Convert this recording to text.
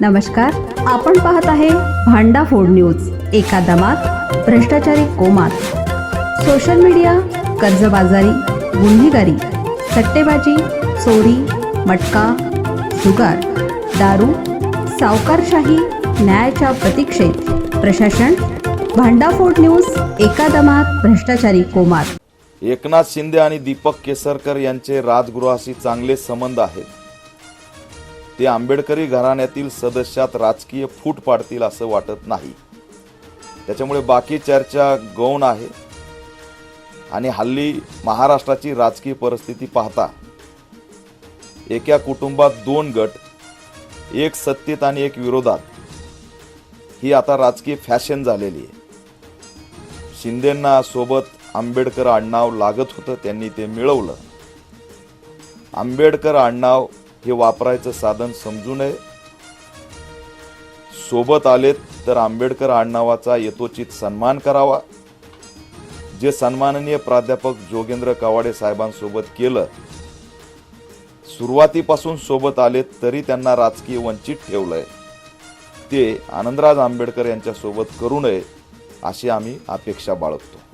नमस्कार आपण पाहत आहे भांडा फोड न्यूज एका दमात भ्रष्टाचारी कोमात. सोशल मीडिया कर्जबाजारी गुन्हेगारी सट्टेबाजी चोरी मटका जुगार दारू सावकारशाही न्यायाच्या प्रतीक्षेत. प्रशासन भांडाफोड न्यूज एका दमात भ्रष्टाचारी कोमात. एकनाथ शिंदे आणि दीपक केसरकर यांचे राजगृहाशी चांगले संबंध आहेत. ते आंबेडकरी घराण्यातील सदस्यात राजकीय फूट पाडतील असं वाटत नाही. त्याच्यामुळे बाकी चर्चा गौण आहे. आणि हल्ली महाराष्ट्राची राजकीय परिस्थिती पाहता एका कुटुंबात दोन गट एक सत्तेत आणि एक विरोधात ही आता राजकीय फॅशन झालेली आहे. शिंदेंना सोबत आंबेडकर आडनाव लागत होतं त्यांनी ते मिळवलं. आंबेडकर आडनाव हे वापरायचं साधन समजू नये. सोबत आलेत तर आंबेडकर आडनावाचा यथोचित सन्मान करावा. जे सन्माननीय प्राध्यापक जोगेंद्र कवाडे साहेबांसोबत केलं सुरुवातीपासून सोबत आलेत तरी त्यांना राजकीय वंचित ठेवलंय. ते आनंदराज आंबेडकर यांच्यासोबत करू नये अशी आम्ही अपेक्षा बाळगतो.